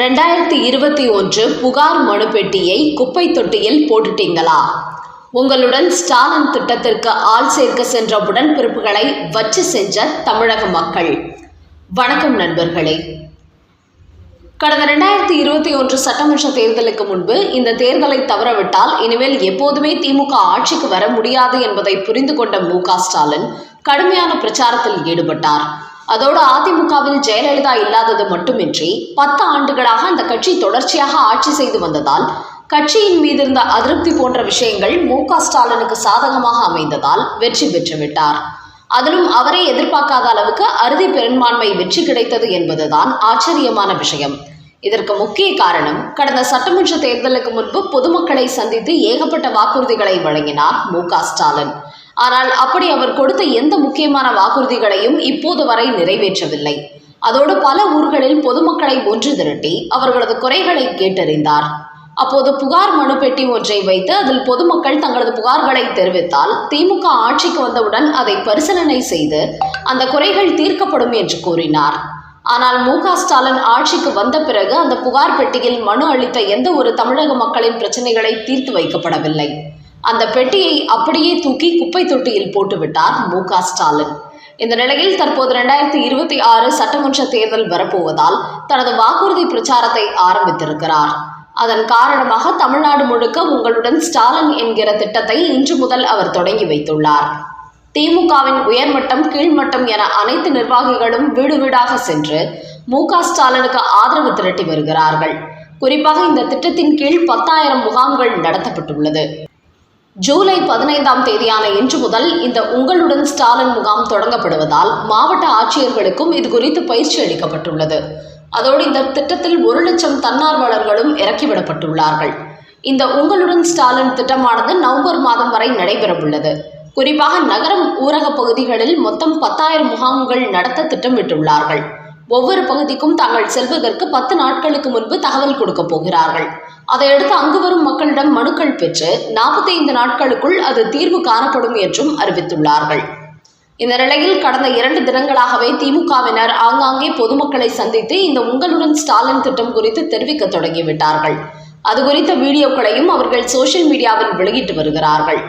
ரெண்டாயிரத்தி இருபத்தி ஒன்று புகார் மனு பெட்டியை குப்பை தொட்டியில் போட்டுட்டீங்களா? உங்களுடன் ஸ்டாலின் திட்டத்திற்கு ஆள் சேர்க்க சென்ற உடன்பிறப்புகளை வச்சு செஞ்ச தமிழக மக்கள். வணக்கம் நண்பர்களே. கடந்த ரெண்டாயிரத்தி இருபத்தி ஒன்று சட்டமன்ற தேர்தலுக்கு முன்பு இந்த தேர்தலை தவறவிட்டால் இனிமேல் எப்போதுமே திமுக ஆட்சிக்கு வர முடியாது என்பதை புரிந்து கொண்ட மு ஸ்டாலின் கடுமையான பிரச்சாரத்தில் ஈடுபட்டார். அதோடு அதிமுகவில் ஜெயலலிதா இல்லாதது மட்டுமின்றி பத்து ஆண்டுகளாக அந்த கட்சி தொடர்ச்சியாக ஆட்சி செய்து வந்ததால் கட்சியின் மீது இருந்த அதிருப்தி போன்ற விஷயங்கள் மு ஸ்டாலினுக்கு சாதகமாக அமைந்ததால் வெற்றி பெற்றுவிட்டார். அதிலும் அவரே எதிர்பார்க்காத அளவுக்கு அறுதி பெரும்பான்மை வெற்றி கிடைத்தது என்பதுதான் ஆச்சரியமான விஷயம். இதற்கு முக்கிய காரணம் கடந்த சட்டமன்ற தேர்தலுக்கு முன்பு பொதுமக்களை சந்தித்து ஏகப்பட்ட வாக்குறுதிகளை வழங்கினார் மு ஸ்டாலின். ஆனால் அப்படி அவர் கொடுத்த எந்த முக்கியமான வாக்குறுதிகளையும் இப்போது வரை நிறைவேற்றவில்லை. அதோடு பல ஊர்களில் பொதுமக்களை ஒன்று திரட்டி அவர்களது குறைகளை கேட்டறிந்தார். அப்போது புகார் மனு பெட்டி ஒன்றை வைத்து அதில் பொதுமக்கள் தங்களது புகார்களை தெரிவித்தால் திமுக ஆட்சிக்கு வந்தவுடன் அதை பரிசீலனை செய்து அந்த குறைகள் தீர்க்கப்படும் என்று கூறினார். ஆனால் மு ஸ்டாலின் ஆட்சிக்கு வந்த பிறகு அந்த புகார் பெட்டியில் மனு அளித்த எந்த ஒரு தமிழக மக்களின் பிரச்சனைகளை தீர்த்து வைக்கப்படவில்லை. அந்த பெட்டியை அப்படியே தூக்கி குப்பை தொட்டியில் போட்டுவிட்டார் மு க ஸ்டாலின். இந்த நிலையில் தற்போது ரெண்டாயிரத்தி இருபத்தி ஆறு சட்டமன்ற தேர்தல் வரப்போவதால் தனது வாக்குறுதி பிரச்சாரத்தை ஆரம்பித்திருக்கிறார். அதன் காரணமாக தமிழ்நாடு முழுக்க உங்களுடன் ஸ்டாலின் என்கிற திட்டத்தை இன்று முதல் அவர் தொடங்கி வைத்துள்ளார். திமுகவின் உயர்மட்டம் கீழ்மட்டம் என அனைத்து நிர்வாகிகளும் வீடு வீடாக சென்று மு க ஸ்டாலினுக்கு ஆதரவு திரட்டி வருகிறார்கள். குறிப்பாக இந்த திட்டத்தின் கீழ் பத்தாயிரம் முகாம்கள் நடத்தப்பட்டுள்ளது. ஜூலை பதினைந்தாம் தேதியான இன்று முதல் இந்த உங்களுடன் ஸ்டாலின் முகாம் தொடங்கப்படுவதால் மாவட்ட ஆட்சியர்களுக்கும் இது குறித்து பயிற்சி அளிக்கப்பட்டுள்ளது. அதோடு இந்த திட்டத்தில் ஒரு லட்சம் தன்னார்வலர்களும் இறக்கிவிடப்பட்டுள்ளார்கள் இந்த உங்களுடன் ஸ்டாலின் திட்டமானது நவம்பர் மாதம் வரை நடைபெறவுள்ளது. குறிப்பாக நகரம் ஊரக பகுதிகளில் மொத்தம் பத்தாயிரம் முகாம்கள் நடத்த திட்டமிட்டுள்ளார்கள். ஒவ்வொரு பகுதிக்கும் தாங்கள் செல்வதற்கு பத்து நாட்களுக்கு முன்பு தகவல் கொடுக்க போகிறார்கள். அதையடுத்து அங்கு வரும் மக்களிடம் மனுக்கள் பெற்று நாற்பத்தி ஐந்து நாட்களுக்குள் அது தீர்வு காணப்படும் என்றும் அறிவித்துள்ளார்கள். இந்த நிலையில் கடந்த இரண்டு தினங்களாகவே திமுகவினர் ஆங்காங்கே பொதுமக்களை சந்தித்து இந்த உங்களுடன் ஸ்டாலின் திட்டம் குறித்து தெரிவிக்க தொடங்கிவிட்டார்கள். அது குறித்த வீடியோக்களையும் அவர்கள் சோஷியல் மீடியாவில் வெளியிட்டு வருகிறார்கள்.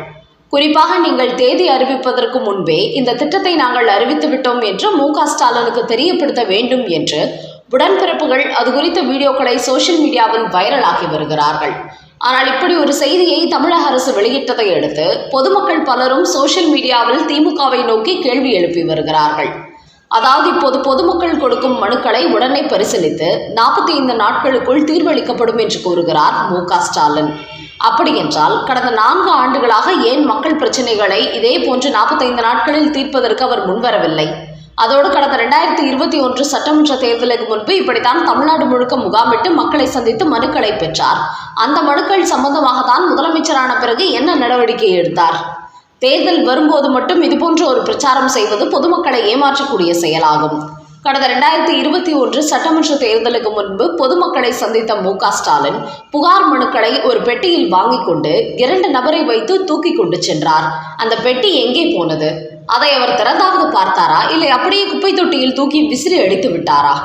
குறிப்பாக நீங்கள் தேதி அறிவிப்பதற்கு முன்பே இந்த திட்டத்தை நாங்கள் அறிவித்து விட்டோம் என்று மு க ஸ்டாலினுக்கு தெரியப்படுத்த வேண்டும் என்று உடன்பிறப்புகள் அது குறித்த வீடியோக்களை சோஷியல் மீடியாவில் வைரலாகி வருகிறார்கள். ஆனால் இப்படி ஒரு செய்தியை தமிழக அரசு வெளியிட்டதை அடுத்து பொதுமக்கள் பலரும் சோஷியல் மீடியாவில் திமுகவை நோக்கி கேள்வி எழுப்பி வருகிறார்கள். அதாவது இப்போது பொதுமக்கள் கொடுக்கும் மனுக்களை உடனே பரிசீலித்து நாற்பத்தி ஐந்து நாட்களுக்குள் தீர்வளிக்கப்படும் என்று கூறுகிறார் மு க ஸ்டாலின். அப்படி என்றால் கடந்த நான்கு ஆண்டுகளாக ஏன் மக்கள் பிரச்சனைகளை இதே போன்று நாற்பத்தைந்து நாட்களில் தீர்ப்பதற்கு அவர் முன்வரவில்லை? அதோடு கடந்த ரெண்டாயிரத்தி இருபத்தி ஒன்று சட்டமன்ற தேர்தலுக்கு முன்பு இப்படித்தான் தமிழ்நாடு முழுக்க முகாமிட்டு மக்களை சந்தித்து மனுக்களை பெற்றார். அந்த மனுக்கள் சம்பந்தமாக தான் முதலமைச்சரான பிறகு என்ன நடவடிக்கை எடுத்தார்? தேர்தல் வரும்போது மட்டும் இதுபோன்ற ஒரு பிரச்சாரம் செய்வது பொதுமக்களை ஏமாற்றக்கூடிய செயலாகும். கடந்த ரெண்டாயிரத்தி இருபத்தி ஒன்று சட்டமன்ற தேர்தலுக்கு முன்பு பொதுமக்களை சந்தித்த மு ஸ்டாலின் புகார் மனுக்களை ஒரு பெட்டியில் வாங்கிக் கொண்டு இரண்டு நபரை வைத்து தூக்கி கொண்டு சென்றார். அந்த பெட்டி எங்கே போனது? அதை அவர் திறந்தாவது பார்த்தாரா? இல்லை அப்படியே குப்பை தொட்டியில் தூக்கி விசிறி அடித்து விட்டாரா?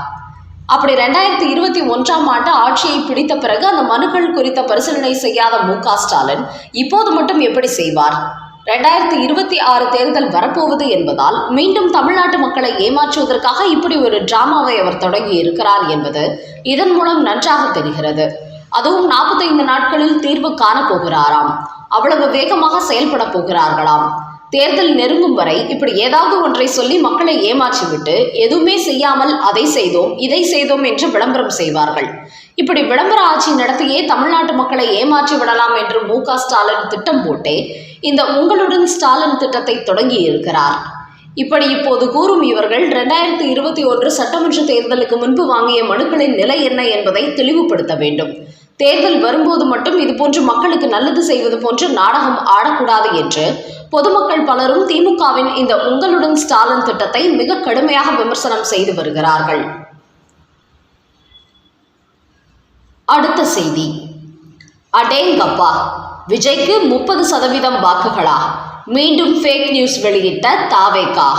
அப்படி ரெண்டாயிரத்தி இருபத்தி ஒன்றாம் ஆண்டு ஆட்சியை பிடித்த பிறகு அந்த மனுக்கள் குறித்த பரிசீலனை செய்யாத மு ஸ்டாலின் இப்போது மட்டும் எப்படி செய்வார்? ரெண்டாயிரத்தி இருபத்தி ஆறு தேர்தல் வரப்போவது என்பதால் மீண்டும் தமிழ்நாட்டு மக்களை ஏமாற்றுவதற்காக இப்படி ஒரு டிராமாவை அவர் தொடங்கி இருக்கிறார் என்பது இதன் மூலம் நன்றாக தெரிகிறது. அதுவும் நாற்பத்தைந்து நாட்களில் தீர்வு காணப்போகிறாராம். அவ்வளவு வேகமாக செயல்பட போகிறார்களாம். தேர்தல் நெருங்கும் வரை இப்படி ஏதாவது ஒன்றை சொல்லி மக்களை ஏமாற்றிவிட்டு எதுவுமே செய்யாமல் அதை செய்தோம் இதை செய்தோம் என்று விளம்பரம் செய்வார்கள். இப்படி விளம்பர ஆட்சி நடத்தியே தமிழ்நாட்டு மக்களை ஏமாற்றி விடலாம் என்று மு ஸ்டாலின் திட்டம் போட்டே இந்த உங்களுடன் ஸ்டாலின் திட்டத்தை தொடங்கி இருக்கிறார். இப்படி இப்போது கூறும் இவர்கள் இரண்டாயிரத்தி இருபத்தி ஒன்று சட்டமன்ற தேர்தலுக்கு முன்பு வாங்கிய மனுக்களின் நிலை என்ன என்பதை தெளிவுபடுத்த வேண்டும். தேர்தல் வரும்போது மட்டும் இதுபோன்று மக்களுக்கு நல்லது செய்வது போன்று நாடகம் ஆடக்கூடாது என்று பொதுமக்கள் பலரும் திமுகவின் இந்த உங்களுடன் ஸ்டாலின் திட்டத்தை மிக கடுமையாக விமர்சனம் செய்து வருகிறார்கள். அடுத்த செய்தி. அடேங்கப்பா விஜய்க்கு முப்பது சதவீதம் வாக்குகளா? மீண்டும் ஃபேக் நியூஸ் வெளியிட்ட தாவேகா.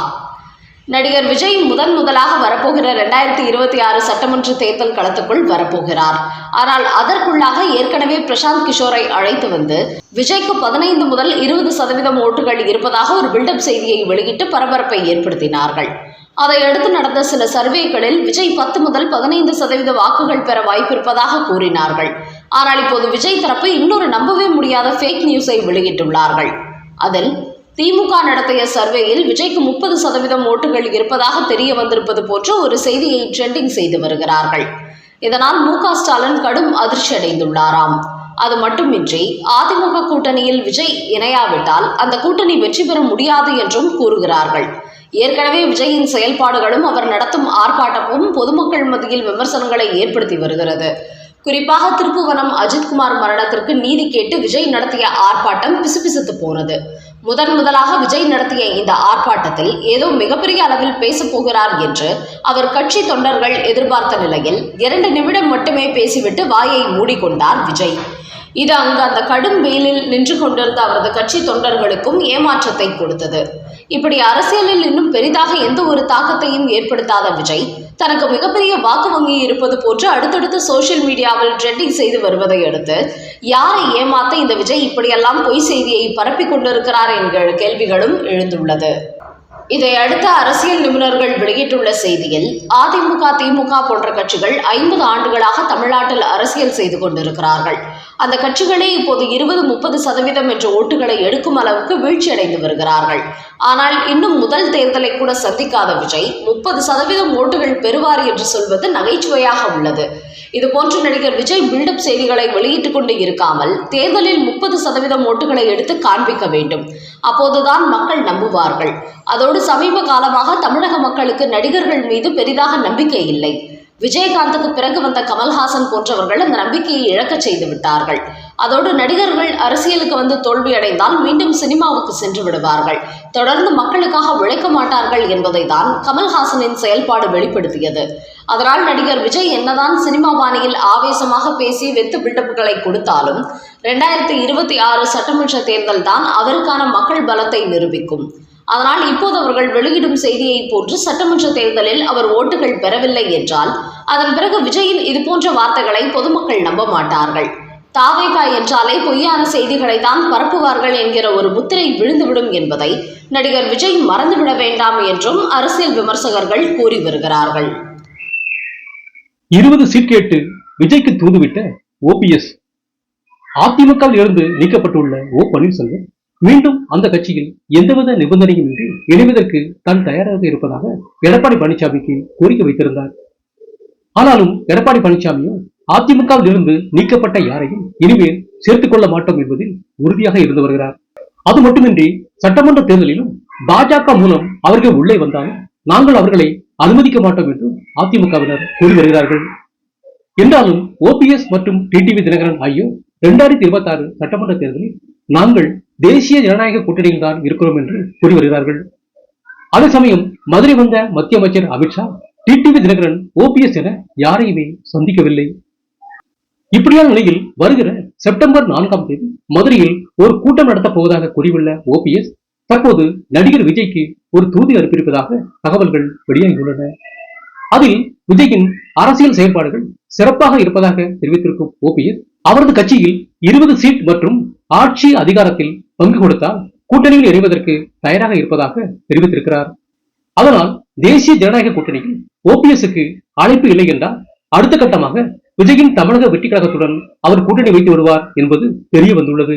நடிகர் விஜய் முதன் முதலாக வரப்போகிற ரெண்டாயிரத்தி இருபத்தி ஆறு சட்டமன்ற தேர்தல் களத்துக்குள் வரப்போகிறார். ஆனால் அதற்குள்ளாக ஏற்கனவே பிரசாந்த் கிஷோரை அழைத்து வந்து விஜய்க்கு பதினைந்து முதல் இருபது சதவீதம் ஓட்டுகள் இருப்பதாக ஒரு பில்டப் செய்தியை வெளியிட்டு பரபரப்பை ஏற்படுத்தினார்கள். அதையடுத்து நடந்த சில சர்வேகளில் விஜய் பத்து முதல் பதினைந்து சதவீத வாக்குகள் பெற வாய்ப்பிருப்பதாக கூறினார்கள். ஆனால் இப்போது விஜய் தரப்பு இன்னொரு நம்பவே முடியாத ஃபேக் நியூஸை வெளியிட்டுள்ளார்கள். அதில் திமுக நடத்திய சர்வேயில் விஜய்க்கு முப்பது சதவீதம் ஓட்டுகள் இருப்பதாக தெரிய வந்திருப்பது போன்ற ஒரு செய்தியை ட்ரெண்டிங் செய்து வருகிறார்கள். இதனால் மு க ஸ்டாலின் கடும் அதிர்ச்சி அடைந்துள்ளாராம். அது மட்டுமின்றி அதிமுக கூட்டணியில் விஜய் இணையாவிட்டால் அந்த கூட்டணி வெற்றி பெற முடியாது என்றும் கூறுகிறார்கள். ஏற்கனவே விஜயின் செயல்பாடுகளும் அவர் நடத்தும் ஆர்ப்பாட்டமும் பொதுமக்கள் மத்தியில் விமர்சனங்களை ஏற்படுத்தி வருகிறது. குறிப்பாக திருப்புவனம் அஜித்குமார் மரணத்திற்கு நீதி கேட்டு விஜய் நடத்திய ஆர்ப்பாட்டம் பிசுபிசுத்து போனது. முதன் முதலாக விஜய் நடத்திய இந்த ஆர்ப்பாட்டத்தில் ஏதோ மிகப்பெரிய அளவில் பேசப் போகிறார் என்று அவர் கட்சி தொண்டர்கள் எதிர்பார்த்த நிலையில் இரண்டு நிமிடம் மட்டுமே பேசிவிட்டு வாயை மூடிக்கொண்டார் விஜய். இது அங்கு அந்த கடும் வெயிலில் நின்று கொண்டிருந்த அவரது கட்சி தொண்டர்களுக்கும் ஏமாற்றத்தை கொடுத்தது. இப்படி அரசியலில் இன்னும் பெரிதாக எந்த ஒரு தாக்கத்தையும் ஏற்படுத்தாத விஜய் தனக்கு மிகப்பெரிய வாக்கு வங்கி இருப்பது போன்று அடுத்தடுத்து சோஷியல் மீடியாவில் ட்ரெண்டிங் செய்து வருவதை அடுத்து யாரை ஏமாத்த இந்த விஜய் இப்படியெல்லாம் பொய் செய்தியை பரப்பிக் கொண்டிருக்கிறார் என்கிற கேள்விகளும் எழுந்துள்ளது. இதை அரசியல் நிபுணர்கள் வெளியிட்டுள்ள செய்தியில் அதிமுக திமுக போன்ற கட்சிகள் ஐம்பது ஆண்டுகளாக தமிழ்நாட்டில் அரசியல் செய்து கொண்டிருக்கிறார்கள். அந்த கட்சிகளே இப்போது இருபது முப்பது சதவீதம் என்ற ஓட்டுகளை எடுக்கும் அளவுக்கு வீழ்ச்சியடைந்து வருகிறார்கள். ஆனால் இன்னும் முதல் தேர்தலை கூட சந்திக்காத விஜய் முப்பது சதவீதம் ஓட்டுகள் பெறுவார் என்று சொல்வது நகைச்சுவையாக உள்ளது. இதுபோன்று நடிகர் விஜய் பில்டப் செய்திகளை வெளியிட்டுக் கொண்டு இருக்காமல் தேர்தலில் முப்பது சதவீதம் ஓட்டுகளை எடுத்து காண்பிக்க வேண்டும். அப்போதுதான் மக்கள் நம்புவார்கள். அதோடு சமீப காலமாக தமிழக மக்களுக்கு நடிகர்கள் மீது பெரிதாக நம்பிக்கை இல்லை. விஜயகாந்துக்கு பிறகு வந்த கமல்ஹாசன் போன்றவர்கள் அந்த நம்பிக்கையை இழக்கச் செய்து விட்டார்கள். அதோடு நடிகர்கள் அரசியலுக்கு வந்து தோல்வியடைந்தால் மீண்டும் சினிமாவுக்கு சென்று விடுவார்கள். தொடர்ந்து மக்களுக்காக உழைக்க மாட்டார்கள் என்பதை தான் கமல்ஹாசனின் செயல்பாடு வெளிப்படுத்தியது. அதனால் நடிகர் விஜய் என்னதான் சினிமா பாணியில் ஆவேசமாக பேசி வெத்து பில்டப்புகளை கொடுத்தாலும் ரெண்டாயிரத்தி இருபத்தி ஆறு சட்டமன்ற தேர்தல் தான் அவருக்கான மக்கள் பலத்தை நிரூபிக்கும். அதனால் இப்போது அவர்கள் வெளியிடும் செய்தியை போன்று சட்டமன்ற தேர்தலில் அவர் ஓட்டுகள் பெறவில்லை என்றால் அதன் பிறகு விஜயின் இதுபோன்ற வார்த்தைகளை பொதுமக்கள் நம்ப மாட்டார்கள். தாவேகா என்றாலே பொய்யான செய்திகளை தான் பரப்புவார்கள் என்கிற ஒரு முத்திரை விழுந்துவிடும் என்பதை நடிகர் விஜய் மறந்துவிட வேண்டாம் என்றும் அரசியல் விமர்சகர்கள் கூறி வருகிறார்கள். இருபது சீட் கேட்டு விஜய்க்கு தூதுவிட்ட ஓபிஎஸ் அதிமுகவில் இருந்து நீக்கப்பட்டுள்ள ஓ பன்னீர்செல்வம் மீண்டும் அந்த கட்சியில் எந்தவித நிபந்தனையும் இன்றி இணைவதற்கு தான் தயாராக இருப்பதாக எடப்பாடி பழனிசாமிக்கு கோரிக்கை வைத்திருந்தார். ஆனாலும் எடப்பாடி பழனிசாமியும் அதிமுகவில் இருந்து நீக்கப்பட்ட யாரையும் இனிமேல் சேர்த்துக் கொள்ள மாட்டோம் என்பதில் உறுதியாக இருந்து வருகிறார். அது மட்டுமின்றி சட்டமன்ற தேர்தலிலும் பாஜக மூலம் அவர்கள் உள்ளே வந்தாலும் நாங்கள் அவர்களை அனுமதிக்க மாட்டோம் என்று அதிமுகவினர் கூறி வருகிறார்கள். என்றாலும் ஓபிஎஸ் மற்றும் டிடிவி தினகரன் ஆகியோர் இரண்டாயிரத்தி இருபத்தி ஆறு சட்டமன்ற தேர்தலில் நாங்கள் தேசிய ஜனநாயக கூட்டணியில் தான் இருக்கிறோம் என்று கூறி வருகிறார்கள். அதே சமயம் மதுரை வந்த மத்திய அமைச்சர் அமித்ஷா டிடிவி தினகரன் ஓபிஎஸ் என யாரையுமே சந்திக்கவில்லை. இப்படியான நிலையில் வருகிற செப்டம்பர் நான்காம் தேதி மதுரையில் ஒரு கூட்டம் நடத்தப் போவதாக கூறியுள்ள ஓபிஎஸ் தற்போது நடிகர் விஜய்க்கு ஒரு தூதி அனுப்பியிருப்பதாக தகவல்கள் வெளியாகியுள்ளன. அதில் விஜயின் அரசியல் செயல்பாடுகள் சிறப்பாக இருப்பதாக தெரிவித்திருக்கும் ஓபிஎஸ் அவரது கட்சியில் இருபது சீட் மற்றும் ஆட்சி அதிகாரத்தில் பங்கு கொடுத்தால் கூட்டணியில் இணைவதற்கு தயாராக இருப்பதாக தெரிவித்திருக்கிறார். அதனால் தேசிய ஜனநாயக கூட்டணியில் ஓபிஎஸ்க்கு அழைப்பு இல்லை என்றால் அடுத்த கட்டமாக விஜயின் தமிழக வெற்றி கழகத்துடன் அவர் கூட்டணி வைத்து வருவார் என்பது தெரிய வந்துள்ளது.